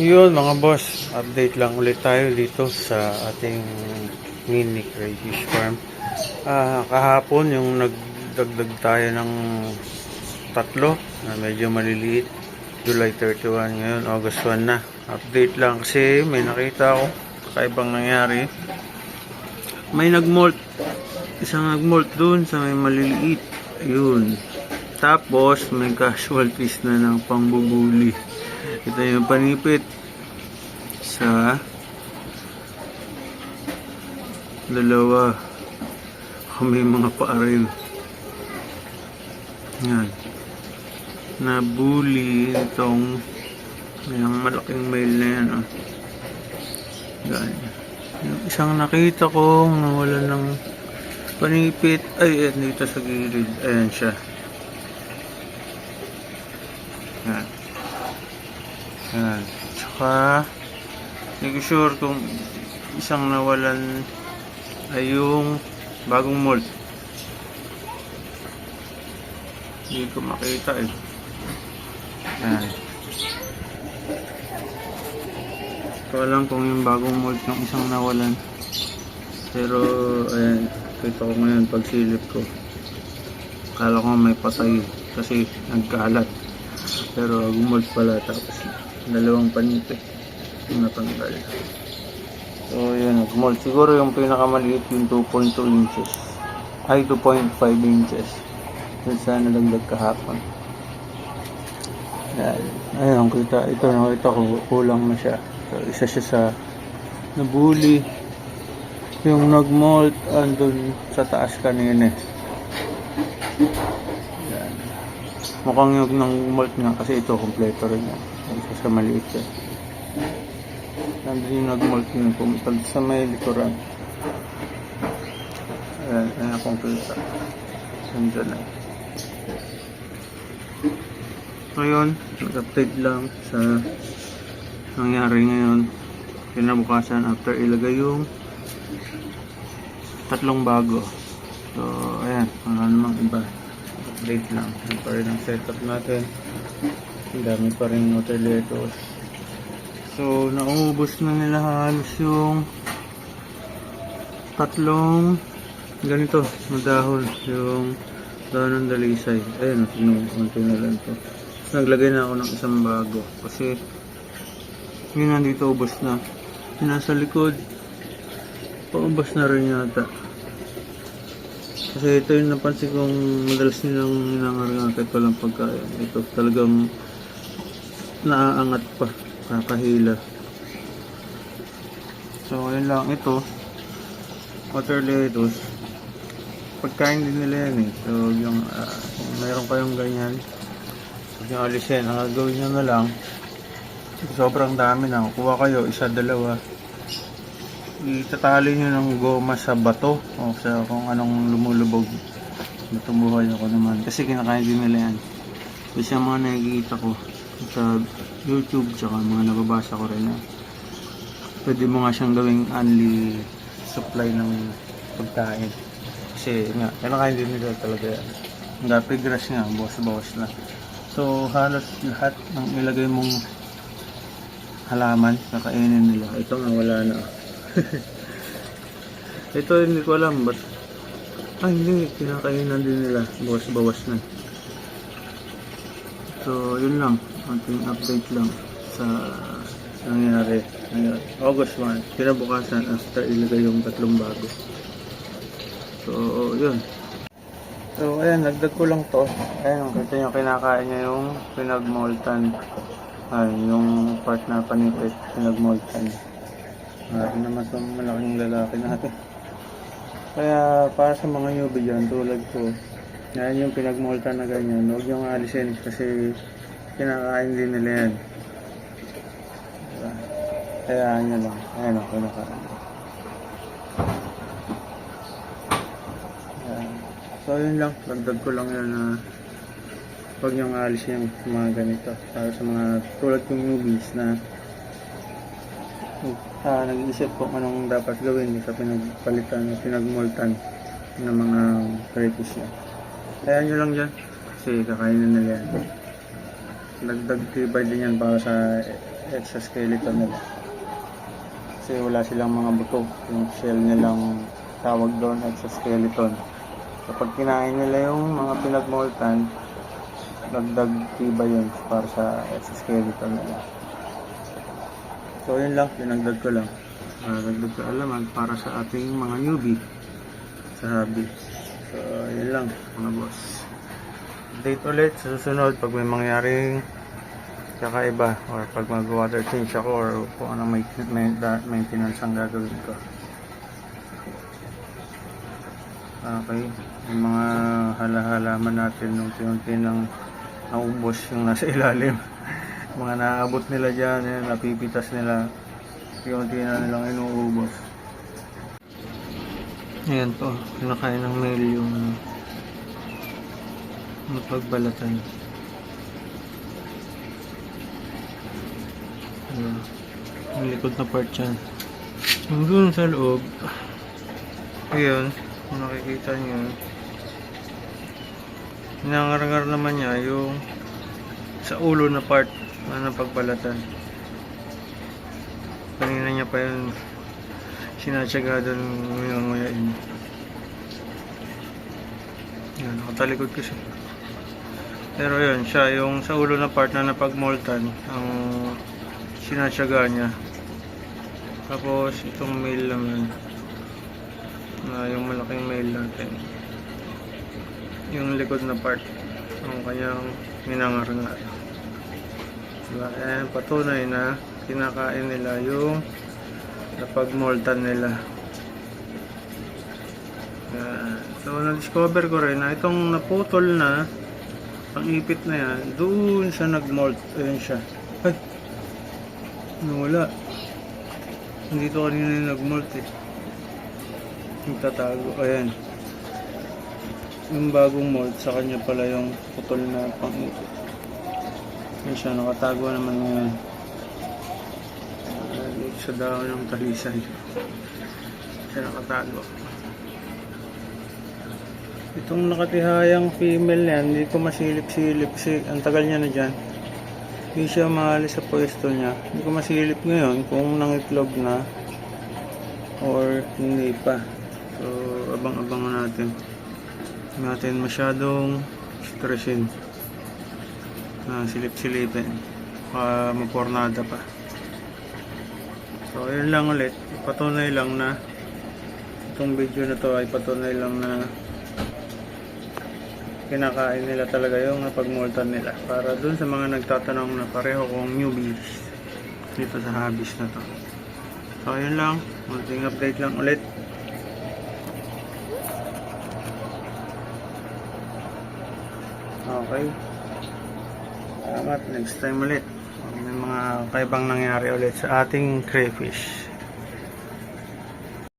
Yun mga boss, update lang ulit tayo dito sa ating mini crayfish farm. Ah, kahapon yung nagdagdag tayo ng tatlo na medyo maliliit. July 31 ngayon, August 1 na. Update lang kasi may nakita ako kakaibang nangyari. May nagmolt. Isang nagmolt dun sa may maliliit. Yun. Tapos may casualties na ng pangbubuli. Ito yung panipit sa dalawa kami mga paarin. Yan. Nabuli itong yung malaking male na yan. Oh. Yan. Yung isang nakita ko nawala ng panipit. Ay, dito sa gilid. Ayan siya. Yan. Tsaka, hindi ko sure kung isang nawalan ay yung bagong mold. Hindi ko makita eh. Yan. Ito alam kung yung bagong mold ng isang nawalan. Pero, ayan, kita ko ngayon pag silip ko. Akala ko may patay kasi nagkalat. Pero gumold pala tapos dalawang yung natanggal. So yun, nagmold. Siguro yung pinakamaliit yung 2.2 inches. Ay, 2.5 inches. Yun sa nalaglag kahapon. Yan. Ayun, kita. Ito, nakita ko, kulang na siya. So, isa siya sa nabuli. Yung nagmold andun sa taas kanina. eh. Yan. Mukhang yung ng malt nga kasi ito kompleto rin yan. Isa sa maliit yan. Nandun yung nag-malt yun pumunta sa may likuran. Ayan, ayan akong kita. Nandyan na. Ngayon, nag-update lang sa nangyari ngayon. Kinabukasan after ilagay yung tatlong bago. So, ayan, wala namang iba update lang. Pa rin ang setup natin. Dami pa rin water lettuce. So, naubos na nila halos yung tatlong ganito na dahon. Yung dahon ng dalisay. Ayun, sinuunti na lang to. Naglagay na ako ng isang bago. Kasi, yun nandito ubos na. Yung nasa likod, paubos na rin yata. Kasi ito yung napansin kong madalas nilang ninangarga kahit walang pagkain. Ito talagang naaangat pa, kakahila. So, ayun lang. Ito, water lettuce. Pagkain din nila yan eh. So, yung, ah, kung mayroon kayong ganyan, huwag nyo alisin. Ang gagawin nyo na lang, sobrang dami na. Kuha kayo, isa, dalawa itatali nyo ng goma sa bato o sa kung anong lumulubog natubuhay ako naman kasi kinakain din nila yan kasi ang mga nakikita ko sa youtube tsaka mga nababasa ko rin. Na pwede mo nga siyang gawing only supply ng pagkain. Kasi nga kinakain din nila talaga yan. Gapi grass nga bawas-bawas na. So halos lahat ng ilagay mong halaman kakainin nila. Ito nga wala na. Ito hindi ko alam ba't ay hindi kinakainan din nila bawas bawas na. So yun lang ating update lang sa nangyari. Ngayon August 1 kinabukasan after ilagay yung tatlong bago. So yun. So ayan nagdag ko lang to. Ayan kita yung kinakain niya yung pinagmoltan ay yung part na panipit pinagmoltan Marami naman sa malaking lalaki natin. Kaya para sa mga newbie dyan, tulad ko, yan yung pinagmulta na ganyan, huwag yung alisin kasi kinakain din nila yan. Kaya nyo lang. Ayan o, kinakain. So yun lang, dagdag ko lang yun na huwag nyo alisin yung mga ganito. Para sa mga tulad kong newbies na ah, nag-iisip kung anong dapat gawin sa pinagpalitan, pinagmultan ng mga crayfish niya. Kaya nyo lang dyan kasi kakainin nila yan. Dagdag tibay din yan para sa exoskeleton nila. Kasi wala silang mga buto. Yung shell nilang tawag doon, exoskeleton. Kapag kinain nila yung mga pinagmoltan, dagdag tibay yun para sa exoskeleton nila. So yun lang, pinagdag ko lang. Uh, dagdag ko alaman para sa ating mga newbie sa hobby. So yun lang mga boss. Update ulit sa susunod pag may mangyaring kakaiba or pag mag water change ako or kung anong maintenance ang gagawin ko. Okay, yung mga halahalaman natin nung unti nang naubos yung nasa ilalim. mga naabot nila dyan, yan, napipitas nila. Unti na nilang inuubos. Ayan po, kinakain ng mail yung mapagbalatan. Ayan. Ang likod na part yan. Dun sa loob, ayun, kung nakikita nyo, nangarngar naman niya yung sa ulo na part na napagbalatan. Kanina niya pa yun sinatsaga doon ngayon. Yan, nakatalikod kasi. Pero yun, siya, yung sa ulo na part na napagmoltan, ang sinatsaga niya. Tapos, itong mail lang yun. Na yung malaking mail natin. Yung likod na part, ang kanyang minangar-ngar. Diba? Eh, patunay na kinakain nila yung napagmoltan nila. Yan. So, na-discover ko rin na itong naputol na pang-ipit na yan, doon siya nag-molt. Ayan siya. Ay! Nawala. Dito kanina yung nag-molt eh. Nagtatago. Ayan. Yung bagong mold, sa kanya pala yung putol na pang-ipit. Ayan siya, nakatago naman ngayon. Sa dahon ng talisan. Siya nakatago. Itong nakatihayang female na yan, hindi ko masilip-silip kasi ang tagal niya na dyan. Hindi siya maalis sa pwesto niya. Hindi ko masilip ngayon kung nangitlog na or hindi pa. So, abang-abangan natin. Natin masyadong stressin. Na silip-silipin. Baka mapornada pa. So, yun lang ulit. Patunay lang na itong video na to ay patunay lang na kinakain nila talaga yung napagmultan nila para dun sa mga nagtatanong na pareho kong newbies dito sa habis na to. So yun lang. Munting update lang ulit. Okay. Salamat. Next time ulit. May mga kaibang nangyari ulit sa ating crayfish